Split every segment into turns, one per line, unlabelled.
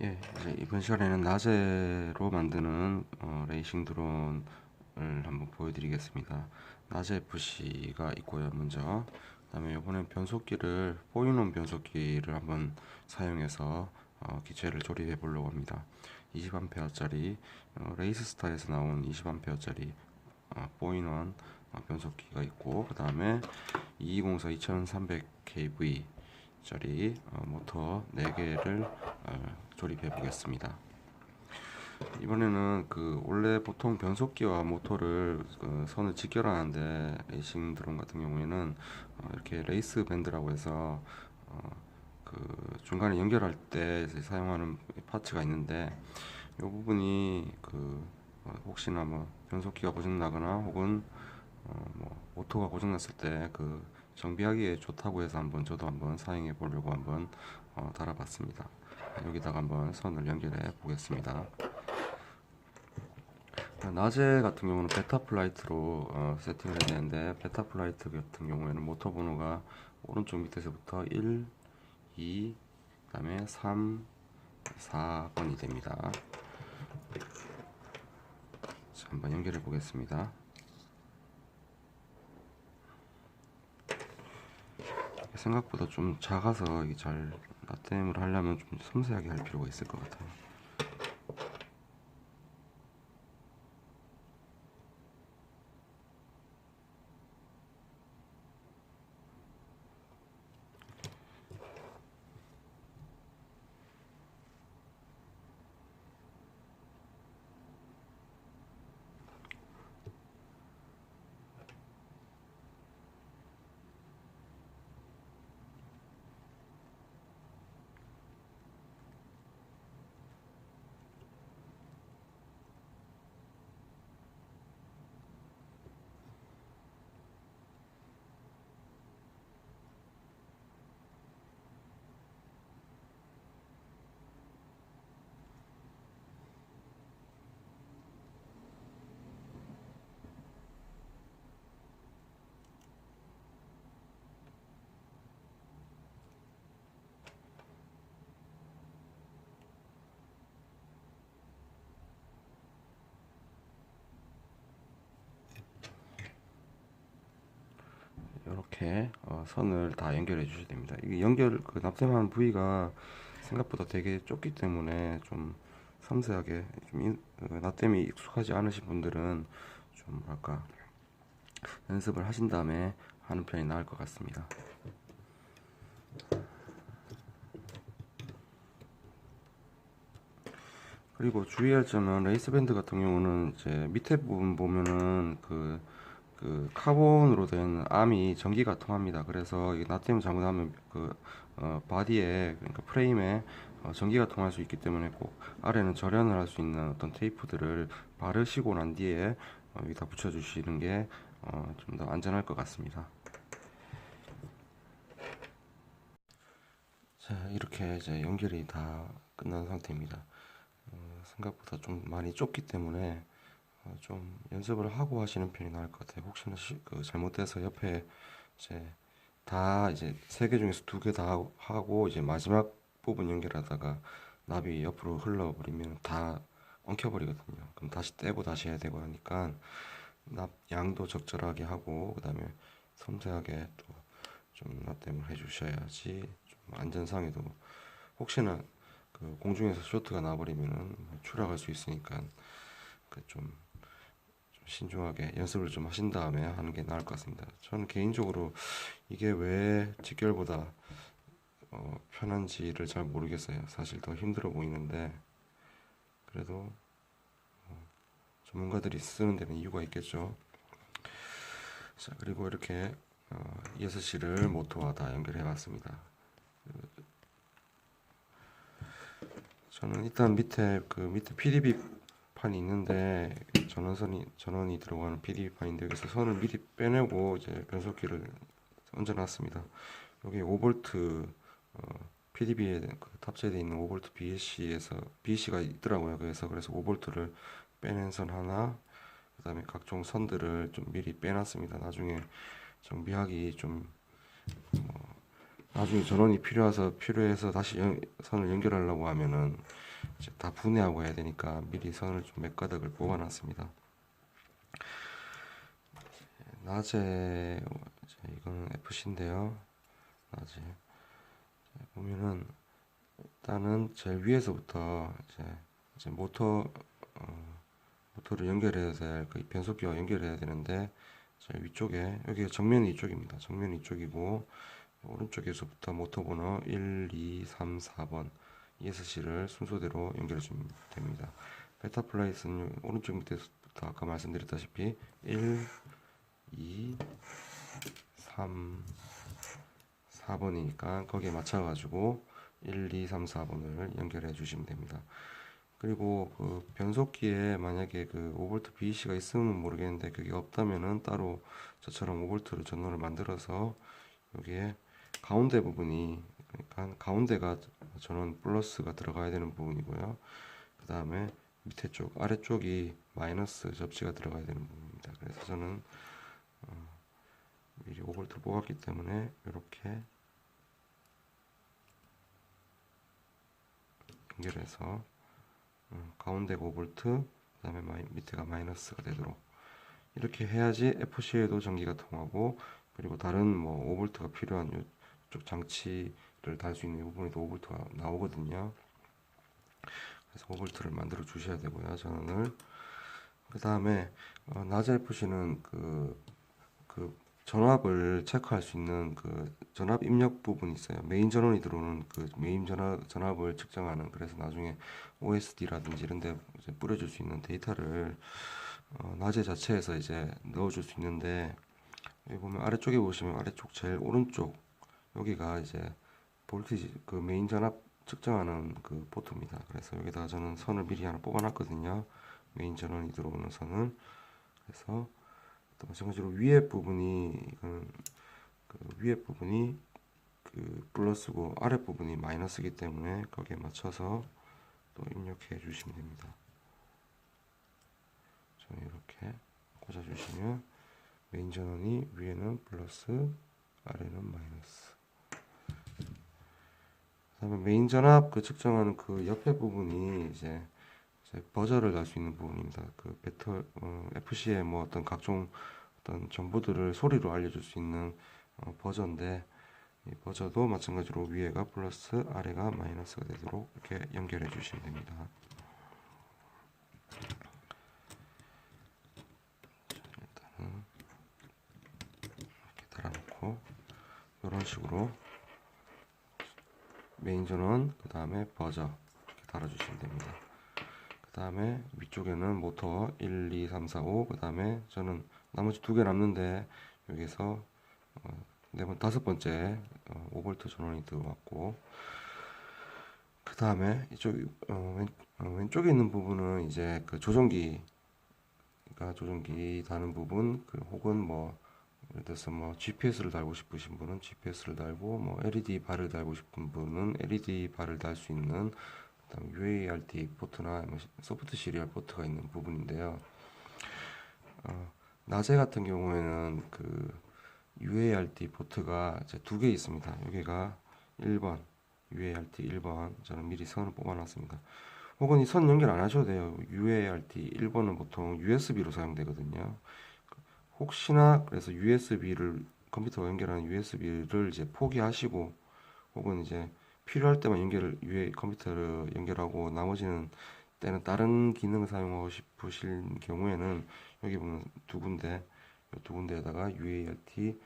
예, 이번 시간에는 낮에로 만드는 어, 레이싱 드론을 한번 보여드리겠습니다. 낮에 FC가 있고요, 먼저. 그 다음에 이번엔 변속기를 포인원 변속기를 한번 사용해서 어, 기체를 조립해 보려고 합니다. 20A짜리 어, 레이스스타에서 나온 20A짜리 어, 포인원 어, 변속기가 있고 그 다음에 2204 2300kV 짜리 어, 모터 4개를 어, 조립해 보겠습니다. 이번에는 그 원래 보통 변속기와 모터를 그 선을 직결하는데 레이싱 드론 같은 경우에는 어, 이렇게 레이스 밴드라고 해서 어, 그 중간에 연결할 때 사용하는 파츠가 있는데 이 부분이 그 어, 혹시나 뭐 변속기가 고장 나거나 혹은 어, 뭐 모터가 고장 났을 때 그 정비하기에 좋다고 해서 한번 저도 한번 사용해 보려고 한번 어, 달아봤습니다. 여기다가 한번 선을 연결해 보겠습니다. 낮에 같은 경우는 베타 플라이트로 어, 세팅을 해야 되는데 베타 플라이트 같은 경우에는 모터 번호가 오른쪽 밑에서부터 1, 2, 그 다음에 3, 4번이 됩니다. 자, 한번 연결해 보겠습니다. 생각보다 좀 작아서 잘 나댐을 하려면 좀 섬세하게 할 필요가 있을 것 같아요. 이렇게 어, 선을 다 연결해 주셔야 됩니다. 이게 연결 그 납땜한 부위가 생각보다 되게 좁기 때문에 좀 섬세하게 좀 인, 그 납땜이 익숙하지 않으신 분들은 좀 뭐랄까 연습을 하신 다음에 하는 편이 나을 것 같습니다. 그리고 주의할 점은 레이스 밴드 같은 경우는 이제 밑에 부분 보면은 그, 그 카본으로 된 암이 전기가 통합니다. 그래서 이 나트륨 잘못하면 그 어, 바디에 그러니까 프레임에 어, 전기가 통할 수 있기 때문에 꼭 아래는 절연을 할 수 있는 어떤 테이프들을 바르시고 난 뒤에 어, 여기다 붙여주시는 게 어, 좀 더 안전할 것 같습니다. 자 이렇게 이제 연결이 다 끝난 상태입니다. 어, 생각보다 좀 많이 좁기 때문에 어, 좀 연습을 하고 하시는 편이 나을 것 같아요. 혹시나 시, 그 잘못돼서 옆에 이제 다 이제 세 개 중에서 두 개 다 하고 이제 마지막 부분 연결하다가 납이 옆으로 흘러버리면 다 엉켜버리거든요. 그럼 다시 떼고 다시 해야 되고 하니까 납 양도 적절하게 하고 그다음에 섬세하게 또 좀 납땜을 해주셔야지 좀 안전상에도 혹시나 그 공중에서 쇼트가 나버리면은 추락할 수 있으니까 그좀 좀 신중하게 연습을 좀 하신 다음에 하는 게 나을 것 같습니다. 저는 개인적으로 이게 왜 직결보다 어, 편한지를 잘 모르겠어요. 사실 더 힘들어 보이는데 그래도 어, 전문가들이 쓰는 데는 이유가 있겠죠. 자 그리고 이렇게 어, ESC를 모터와 다 연결해 봤습니다. 저는 일단 밑에 그 밑에 PDB 판이 있는데 전원선이 전원이 들어가는 PDB 판인데 여기서 선을 미리 빼내고 이제 변속기를 얹어놨습니다. 여기 5V 어, PDB에 그 탑재되어 있는 5V BSC에서 BC가 있더라고요. 그래서 그래서 5V를 빼낸 선 하나, 그다음에 각종 선들을 좀 미리 빼놨습니다. 나중에 정비하기 좀 뭐, 나중에 전원이 필요해서 필요해서 다시 연, 선을 연결하려고 하면은 이제 다 분해하고 해야 되니까 미리 선을 좀 몇 가닥을 뽑아놨습니다. 낮에 이거는 FC인데요. 낮에 자, 보면은 일단은 제일 위에서부터 이제 이제 모터 어, 모터를 연결해야 될그 변속기와 연결해야 되는데 제 위쪽에 여기 정면이 이쪽입니다. 정면이 이쪽이고 오른쪽에서부터 모터 번호 1, 2, 3, 4번 ESC를 순서대로 연결해 주면 됩니다. 베타 플라이스는 오른쪽 밑에서부터 아까 말씀드렸다시피 1, 2, 3, 4번이니까 거기에 맞춰가지고 1, 2, 3, 4번을 연결해 주시면 됩니다. 그리고 그 변속기에 만약에 그 5V BEC가 있으면 모르겠는데 그게 없다면은 따로 저처럼 5V를 전원을 만들어서 여기에 가운데 부분이 그러니까 가운데가 전원 플러스가 들어가야 되는 부분이고요. 그 다음에 밑에 쪽 아래쪽이 마이너스 접지가 들어가야 되는 부분입니다. 그래서 저는 어, 미리 5V 뽑았기 때문에 이렇게 연결해서 어, 가운데가 5V 그다음에 마이, 밑에가 마이너스가 되도록 이렇게 해야지 FC에도 전기가 통하고 그리고 다른 뭐 5V가 필요한 이쪽 장치 를 달 수 있는 이 부분에도 5V가 나오거든요. 그래서 5V를 만들어 주셔야 되고요. 전원을 그 다음에 어, 낮에 FC는 그, 그 전압을 체크할 수 있는 그 전압 입력 부분이 있어요. 메인 전원이 들어오는 그 메인 전압, 전압을 측정하는 그래서 나중에 OSD라든지 이런 데 뿌려줄 수 있는 데이터를 어, 낮에 자체에서 이제 넣어줄 수 있는데 여기 보면 아래쪽에 보시면 아래쪽 제일 오른쪽 여기가 이제 볼티지 그 메인 전압 측정하는 그 포트입니다. 그래서 여기다가 저는 선을 미리 하나 뽑아놨거든요. 메인 전원이 들어오는 선을 그래서 또 마찬가지로 위에 부분이 이거는 그 위에 부분이 그 플러스고 아래 부분이 마이너스이기 때문에 거기에 맞춰서 또 입력해 주시면 됩니다. 저는 이렇게 꽂아 주시면 메인 전원이 위에는 플러스 아래는 마이너스 그다음에 메인 전압 그 측정하는 그 옆에 부분이 이제, 버저를 달수 있는 부분입니다. 그 배터 어, FC의 뭐 어떤 각종 어떤 정보들을 소리로 알려줄 수 있는 어, 버저인데 이 버저도 마찬가지로 위에가 플러스 아래가 마이너스가 되도록 이렇게 연결해 주시면 됩니다. 이런 식으로 메인 전원 그 다음에 버저 이렇게 달아주시면 됩니다. 그 다음에 위쪽에는 모터 1, 2, 3, 4, 5. 그 다음에 저는 나머지 두 개 남는데 여기서 어, 네 번 다섯 번째 어, 5V 전원이 들어왔고 그 다음에 이쪽 어, 왼, 어, 왼쪽에 있는 부분은 이제 그 그러니까 조종기 다는 부분 그 혹은 뭐 예를 들어서 뭐 GPS를 달고 싶으신 분은 GPS를 달고 뭐 LED 발을 달고 싶은 분은 LED 발을 달수 있는 그다음 UART 포트나 뭐 소프트 시리얼 포트가 있는 부분인데요. 어, 낮에 같은 경우에는 그 UART 포트가 두 개 있습니다. 여기가 1번 UART 1번 저는 미리 선을 뽑아놨습니다. 혹은 이 선 연결 안 하셔도 돼요. UART 1번은 보통 USB로 사용되거든요. 혹시나 그래서 USB를 컴퓨터와 연결하는 USB를 이제 포기하시고 혹은 이제 필요할 때만 연결을 유에 컴퓨터를 연결하고 나머지는 때는 다른 기능을 사용하고 싶으실 경우에는 여기 보면 두 군데 이두 군데에다가 UART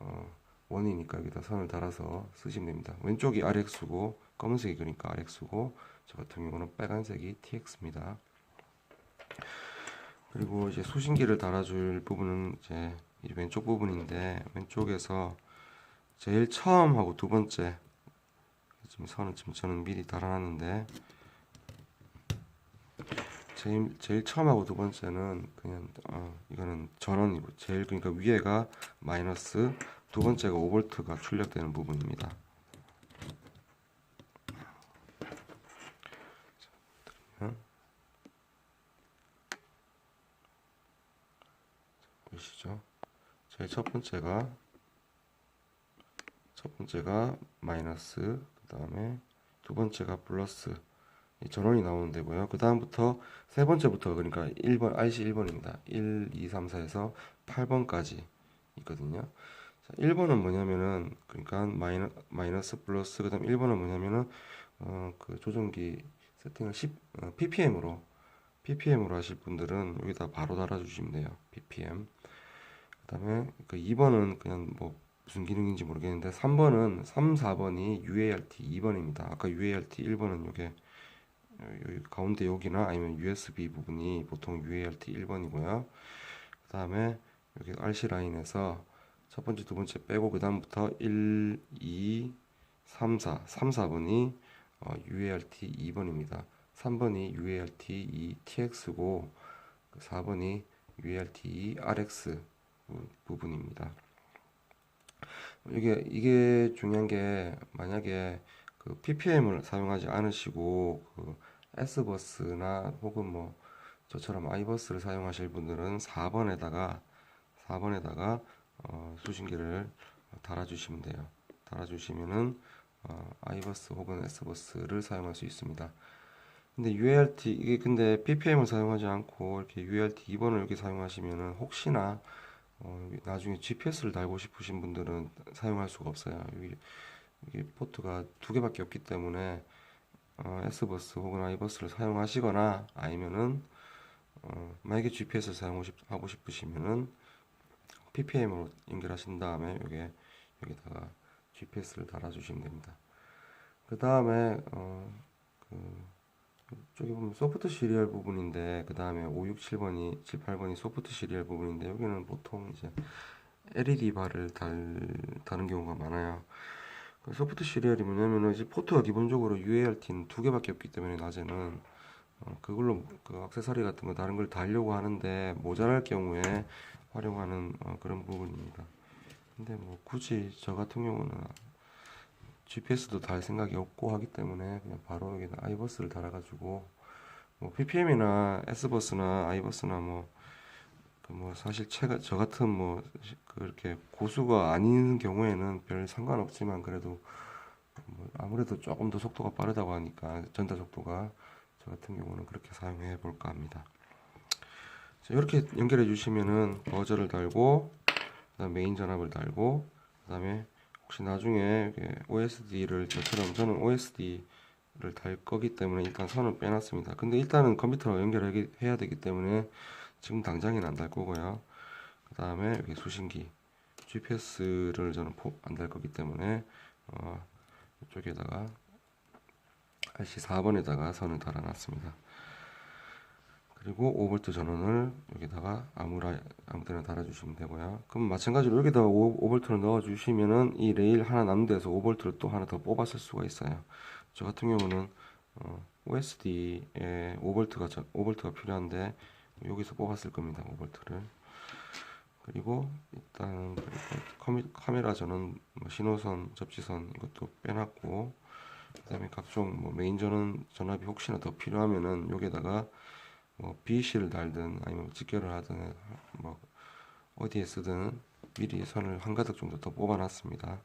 어, 원이니까 여기다 선을 달아서 쓰시면 됩니다. 왼쪽이 RX고 검은색이 그러니까 RX고 저 같은 경우는 빨간색이 TX입니다. 그리고 이제 수신기를 달아줄 부분은 이제 이 왼쪽 부분인데 왼쪽에서 제일 처음 하고 두 번째 지금 선을 지금 저는 미리 달아놨는데 제일 제일 처음하고 두 번째는 그냥 어, 이거는 전원이고 제일 그러니까 위에가 마이너스 두 번째가 5볼트가 출력되는 부분입니다. 자, 그러면 보이시죠? 제일 첫 번째가 첫 번째가 마이너스 그 다음에 두 번째가 플러스 이 전원이 나오는 데고요. 그 다음부터 세 번째부터 그러니까 1번 IC 1번입니다. 1, 2, 3, 4에서 8번까지 있거든요. 자, 1번은 뭐냐면은 그러니까 마이너, 마이너스 플러스 그다음 1번은 뭐냐면은 어, 그 조정기 세팅을 10 어, ppm으로 ppm으로 하실 분들은 여기다 바로 달아주시면 돼요. ppm. 그 다음에 그 2번은 그냥 뭐 무슨 기능인지 모르겠는데 3번은 3, 4번이 UART 2번입니다. 아까 UART 1번은 요게 여기 가운데 여기나 아니면 USB 부분이 보통 UART 1번이고요. 그 다음에 여기 RC 라인에서 첫 번째, 두 번째 빼고 그 다음부터 1, 2, 3, 4, 3, 4번이 어, UART 2번입니다. 3번이 UART 2 TX고 4번이 UART 2 RX 부- 부분입니다. 이게 이게 중요한 게 만약에 그 PPM을 사용하지 않으시고 그 S버스나 혹은 뭐 저처럼 i버스를 사용하실 분들은 4번에다가 4번에다가 어, 수신기를 달아주시면 돼요. 달아주시면은 어, i버스 혹은 S버스를 사용할 수 있습니다. 근데 UART 이게 근데 PPM을 사용하지 않고 이렇게 UART 2번을 이렇게 사용하시면은 혹시나 어, 나중에 GPS를 달고 싶으신 분들은 사용할 수가 없어요. 이게, 이게 포트가 두 개밖에 없기 때문에 어, S버스 혹은 i버스를 사용하시거나 아니면은 어, 만약에 GPS를 사용하고 싶으시면은 PPM으로 연결하신 다음에 여기 여기다가 GPS를 달아주시면 됩니다. 그 다음에 어, 그 저기 보면 소프트 시리얼 부분인데 그 다음에 5, 6, 7번이 7, 8번이 소프트 시리얼 부분인데 여기는 보통 이제 LED 바를 달, 다는 경우가 많아요. 그 소프트 시리얼이 뭐냐면은 이제 포트가 기본적으로 UART는 두 개밖에 없기 때문에 낮에는 어, 그걸로 그 액세서리 같은 거 다른 걸 달려고 하는데 모자랄 경우에 활용하는 어, 그런 부분입니다. 근데 뭐 굳이 저 같은 경우는 GPS도 달 생각이 없고 하기 때문에 그냥 바로 여기다 아이버스를 달아가지고 뭐 PPM이나 S버스나 아이버스나 뭐, 그 뭐 사실 제가 저 같은 뭐 시- 그렇게 고수가 아닌 경우에는 별 상관없지만 그래도 뭐 아무래도 조금 더 속도가 빠르다고 하니까 전달 속도가 저 같은 경우는 그렇게 사용해 볼까 합니다. 자, 이렇게 연결해 주시면은 버저를 달고 그다음 메인 전압을 달고 그다음에 혹시 나중에 OSD를 저처럼 저는 OSD를 달 거기 때문에 일단 선을 빼놨습니다. 근데 일단은 컴퓨터로 연결해야 되기 때문에 지금 당장에는 안달 거고요. 그 다음에 여기 수신기 GPS를 저는 안 달 거기 때문에 어, 이쪽에다가 RC 4번에다가 선을 달아놨습니다. 그리고 5V 전원을 여기다가 아무라 아무 데나 달아주시면 되고요. 그럼 마찬가지로 여기다가 5V를 넣어주시면은 이 레일 하나 남는 데서 5V를 또 하나 더쓸 수가 있어요. 저 같은 경우는 어, OSD에 5V가 5V가 필요한데 여기서 뽑았을 겁니다. 5V를. 그리고 일단 그리고 카메라 전원 뭐 신호선 접지선 이것도 빼놨고 그 다음에 각종 뭐 메인 전원 전압이 혹시나 더 필요하면은 여기다가 뭐 BC를 달든 아니면 직결을 하든 뭐 어디에 쓰든 미리 선을 한 가득 정도 더 뽑아놨습니다.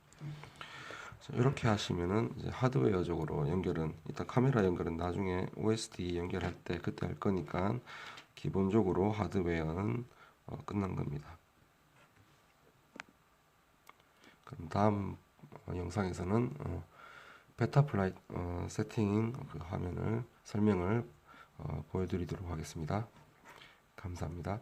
자, 이렇게 하시면은 하드웨어적으로 연결은 일단 카메라 연결은 나중에 OSD 연결할 때 그때 할 거니까 기본적으로 하드웨어는 어, 끝난 겁니다. 그럼 다음 어, 영상에서는 어, 베타플라이 어, 세팅인 그 화면을 설명을 어, 보여드리도록 하겠습니다. 감사합니다.